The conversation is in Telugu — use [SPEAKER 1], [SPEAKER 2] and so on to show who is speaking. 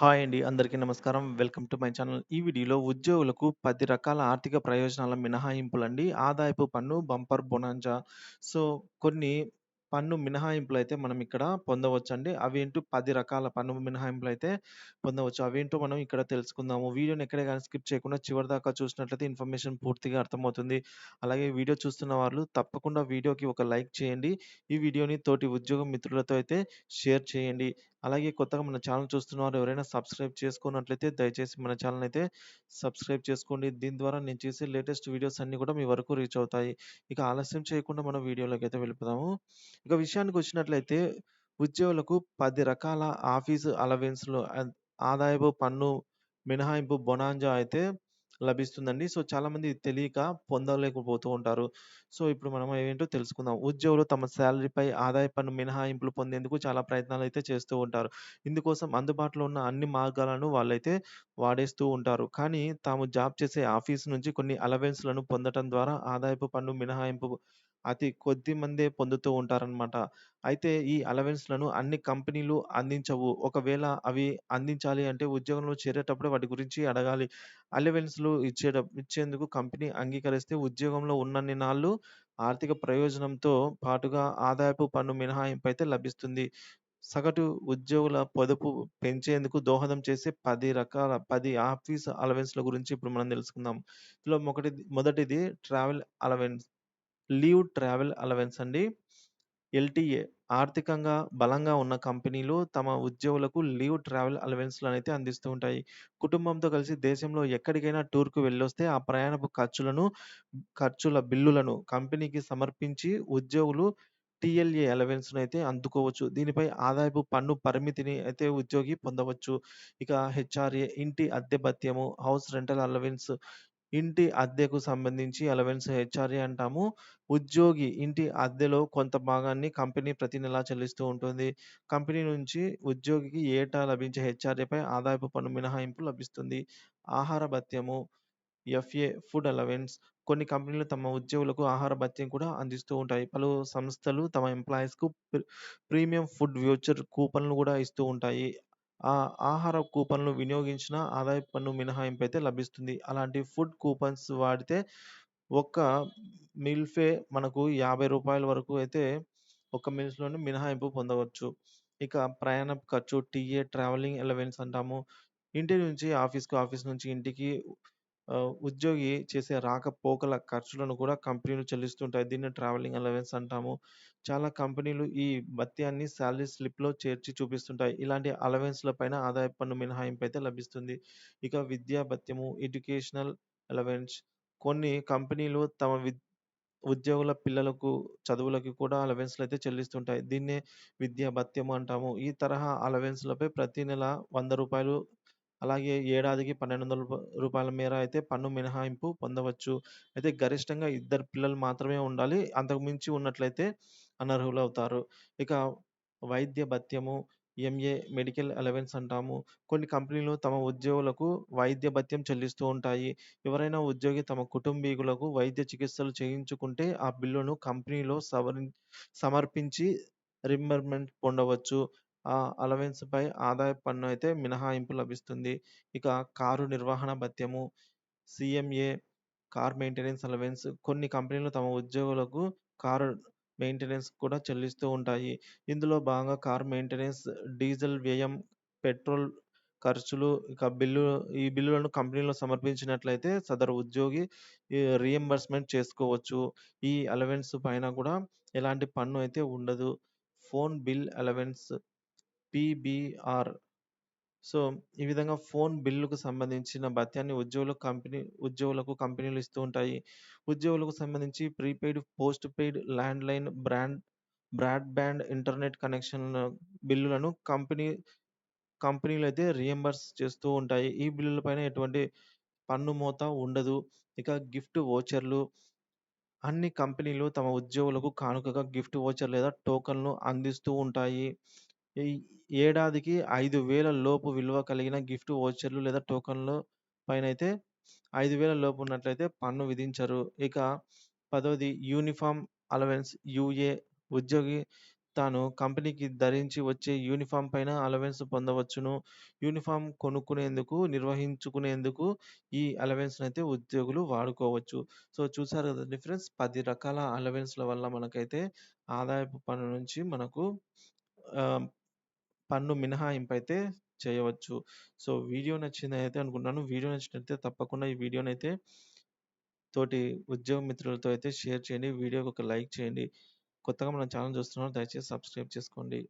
[SPEAKER 1] హాయ్ అండి. అందరికీ నమస్కారం. Welcome to my channel. ఈ వీడియోలో ఉద్యోగులకు పది రకాల ఆర్థిక ప్రయోజనాల మినహాయింపులండి. ఆదాయపు పన్ను, బంపర్ బొనాంజా. సో, కొన్ని పన్ను మినహాయింపులు అయితే మనం ఇక్కడ పొందవచ్చండి. అవేంటో పది రకాల పన్ను మినహాయింపులు అయితే పొందవచ్చు. అవేంటో మనం ఇక్కడ తెలుసుకుందాము. వీడియోని ఎక్కడే కానీ స్కిప్ చేయకుండా చివరి దాకా చూసినట్లయితే ఇన్ఫర్మేషన్ పూర్తిగా అర్థమవుతుంది. అలాగే వీడియో చూస్తున్న వాళ్ళు తప్పకుండా వీడియోకి ఒక లైక్ చేయండి. ఈ వీడియోని తోటి ఉద్యోగ మిత్రులతో అయితే షేర్ చేయండి. అలాగే కొత్తగా మన ఛానల్ చూస్తున్న వారు ఎవరైనా సబ్స్క్రైబ్ చేసుకున్నట్లయితే దయచేసి మన ఛానల్ అయితే సబ్స్క్రైబ్ చేసుకోండి. దీని ద్వారా నేను చేసే లేటెస్ట్ వీడియోస్ అన్నీ కూడా మీ వరకు రీచ్ అవుతాయి. ఇక ఆలస్యం చేయకుండా మనం వీడియోలోకి అయితే వెళ్ళిపోదాము. ఇక విషయానికి వచ్చినట్లయితే ఉద్యోగులకు పది రకాల ఆఫీసు అలవెన్స్‌లు ఆదాయపు పన్ను మినహాయింపు బొనాంజా అయితే లభిస్తుందండి. సో, చాలామంది తెలియక పొందలేకపోతూ ఉంటారు. సో, ఇప్పుడు మనం ఏంటో తెలుసుకుందాం. ఉద్యోగులు తమ శాలరీపై ఆదాయ పన్ను మినహాయింపులు పొందేందుకు చాలా ప్రయత్నాలు అయితే చేస్తూ ఉంటారు. ఇందుకోసం అందుబాటులో ఉన్న అన్ని మార్గాలను వాళ్ళైతే వాడేస్తూ ఉంటారు. కానీ తాము జాబ్ చేసే ఆఫీస్ నుంచి కొన్ని అలవెన్స్‌లను పొందటం ద్వారా ఆదాయపు పన్ను మినహాయింపు అతి కొద్ది మందే పొందుతూ ఉంటారనమాట. అయితే ఈ అలవెన్స్‌లను అన్ని కంపెనీలు అందించవు. ఒకవేళ అవి అందించాలి అంటే ఉద్యోగంలో చేరేటప్పుడే వాటి గురించి అడగాలి. అలవెన్స్‌లు ఇచ్చేట ఇచ్చేందుకు కంపెనీ అంగీకరిస్తే ఉద్యోగంలో ఉన్నన్ని నాళ్ళు ఆర్థిక ప్రయోజనంతో పాటుగా ఆదాయపు పన్ను మినహాయింపు అయితే లభిస్తుంది. సగటు ఉద్యోగుల పొదుపు పెంచేందుకు దోహదం చేసే 10 రకాల 10 ఆఫీస్ అలవెన్స్‌ల గురించి ఇప్పుడు మనం తెలుసుకుందాం. ఇందులో మొకటిది మొదటిది travel allowance. Leave travel allowance అండి. ఎల్‌టీఏ. ఆర్థికంగా బలంగా ఉన్న కంపెనీలు తమ ఉద్యోగులకు లీవ్ ట్రావెల్ అలవెన్స్‌లనైతే అందిస్తూ ఉంటాయి. కుటుంబంతో కలిసి దేశంలో ఎక్కడికైనా టూర్‌కు వెళ్ళొస్తే ఆ ప్రయాణపు ఖర్చులను ఖర్చుల బిల్లులను కంపెనీకి సమర్పించి ఉద్యోగులు టీఎల్ఏ అలవెన్స్‌నైతే అందుకోవచ్చు. దీనిపై ఆదాయపు పన్ను పరిమితిని అయితే ఉద్యోగి పొందవచ్చు. ఇక హెచ్ఆర్ఏ ఇంటి అద్దె భత్యము, హౌస్ రెంటల్ అలవెన్స్. ఇంటి అద్దెకు సంబంధించి అలవెన్స్ హెచ్ఆర్ఏ అంటాము. ఉద్యోగి ఇంటి అద్దెలో కొంత భాగాన్ని కంపెనీ ప్రతి నెలా చెల్లిస్తూ ఉంటుంది. కంపెనీ నుంచి ఉద్యోగికి ఏటా లభించే హెచ్ఆర్ఏపై ఆదాయపు పన్ను మినహాయింపు లభిస్తుంది. ఆహార భత్యము, ఎఫ్ఏ ఫుడ్ అలవెన్స్. కొన్ని కంపెనీలు తమ ఉద్యోగులకు ఆహార భత్యం కూడా అందిస్తూ ఉంటాయి. పలు సంస్థలు తమ ఎంప్లాయీస్‌కు ప్రి ప్రీమియం ఫుడ్ వ్యూచర్ కూపన్‌లు కూడా ఇస్తూ ఉంటాయి. ఆ ఆహార కూపన్‌లు వినియోగించిన ఆదాయపు పన్ను మినహాయింపు అయితే లభిస్తుంది. అలాంటి ఫుడ్ కూపన్స్ వాడితే ఒక్క మీల్‌ఫే మనకు రూ. 50 వరకు అయితే ఒక్క మీల్స్‌లోనే మినహాయింపు పొందవచ్చు. ఇక ప్రయాణపు ఖర్చు టీఏ ట్రావెలింగ్ అలవెన్స్ అంటాము. ఇంటి నుంచి ఆఫీస్‌కు, ఆఫీస్ నుంచి ఇంటికి ఉద్యోగి చేసే రాకపోకల ఖర్చులను కూడా కంపెనీలు చెల్లిస్తుంటాయి. దీన్ని ట్రావెలింగ్ అలవెన్స్ అంటాము. చాలా కంపెనీలు ఈ భత్యాన్ని శాలరీ స్లిప్‌లో చేర్చి చూపిస్తుంటాయి. ఇలాంటి అలవెన్స్‌ల పైన ఆదాయ పన్ను మినహాయింపు అయితే లభిస్తుంది. ఇక విద్యా భత్యము, ఎడ్యుకేషనల్ అలవెన్స్. కొన్ని కంపెనీలు తమ విద్ ఉద్యోగుల పిల్లలకు చదువులకు కూడా అలవెన్స్‌లయితే చెల్లిస్తుంటాయి. దీన్నే విద్యా భత్యము అంటాము. ఈ తరహా అలవెన్స్‌లపై ప్రతి నెల వంద రూపాయలు అలాగే ఏడాదికి పన్నెండు వందల రూపాయల మేర అయితే పన్ను మినహాయింపు పొందవచ్చు. అయితే గరిష్టంగా ఇద్దరు పిల్లలు మాత్రమే ఉండాలి. అంతకు మించి ఉన్నట్లయితే అనర్హులవుతారు. ఇక వైద్య భత్యము, ఎంఏ మెడికల్ అలవెన్స్ అంటాము. కొన్ని కంపెనీలు తమ ఉద్యోగులకు వైద్య భత్యం చెల్లిస్తూ ఉంటాయి. ఎవరైనా ఉద్యోగి తమ కుటుంబీకులకు వైద్య చికిత్సలు చేయించుకుంటే ఆ బిల్లును కంపెనీలో సవరి సమర్పించి రిమర్మెంట్ పొందవచ్చు. ఆ అలవెన్స్‌పై ఆదాయపు పన్ను అయితే మినహాయింపు లభిస్తుంది. ఇక కారు నిర్వహణ భత్యము, సీఎంఏ కార్ మెయింటెనెన్స్ అలవెన్స్. కొన్ని కంపెనీలు తమ ఉద్యోగులకు కారు మెయింటెనెన్స్ కూడా చెల్లిస్తూ ఉంటాయి. ఇందులో భాగంగా కార్ మెయింటెనెన్స్, డీజిల్ వ్యయం, పెట్రోల్ ఖర్చులు ఇక బిల్లు ఈ బిల్లులను కంపెనీలో సమర్పించినట్లయితే సదరు ఉద్యోగి ఈ రీయింబర్స్‌మెంట్ చేసుకోవచ్చు. ఈ అలవెన్స్ పైన కూడా ఎలాంటి పన్ను అయితే ఉండదు. Phone bill allowance, PBR. So, ఈ విధంగా ఫోన్ బిల్లుకు సంబంధించిన భత్యాన్ని ఉద్యోగులకు కంపెనీ ఉద్యోగులకు కంపెనీలు ఇస్తూ ఉంటాయి. ఉద్యోగులకు సంబంధించి prepaid, postpaid landline, brand broadband internet కనెక్షన్‌ల బిల్లులను కంపెనీ కంపెనీలైతే రీయింబర్స్ చేస్తూ ఉంటాయి. ఈ బిల్లుల పైన ఎటువంటి పన్ను మోత ఉండదు. ఇక గిఫ్ట్ వోచర్‌లు. అన్ని కంపెనీలు తమ ఉద్యోగులకు కానుకగా గిఫ్ట్ వోచర్ లేదా టోకన్‌లు అందిస్తూ ఉంటాయి. ఈ ఏడాదికి 5000 లోపు విలువ కలిగిన గిఫ్ట్ ఓచర్లు లేదా టోకన్‌ల పైనైతే 5000 లోపు ఉన్నట్లయితే పన్ను విధించరు. ఇక పదోది యూనిఫామ్ అలవెన్స్ యూఏ. ఉద్యోగి తాను కంపెనీకి ధరించి వచ్చే యూనిఫామ్ పైన అలవెన్స్ పొందవచ్చును. యూనిఫామ్ కొనుక్కునేందుకు, నిర్వహించుకునేందుకు ఈ అలవెన్స్‌నైతే ఉద్యోగులు వాడుకోవచ్చు. సో, చూసారు కదండీ ఫ్రెండ్స్ 10 రకాల అలవెన్స్‌ల వల్ల మనకైతే ఆదాయపు పన్ను నుంచి మనకు ఆహ్, పన్ను మినహాయింపు అయితే చేయవచ్చు. సో, వీడియో నచ్చిందైతే అనుకుంటున్నాను. వీడియో నచ్చినట్లయితే తప్పకుండా ఈ వీడియోనైతే తోటి ఉద్యోగ మిత్రులతో అయితే షేర్ చేయండి. వీడియోకి ఒక లైక్ చేయండి. కొత్తగా మన ఛానల్ చూస్తున్నవారు దయచేసి సబ్స్క్రైబ్ చేసుకోండి.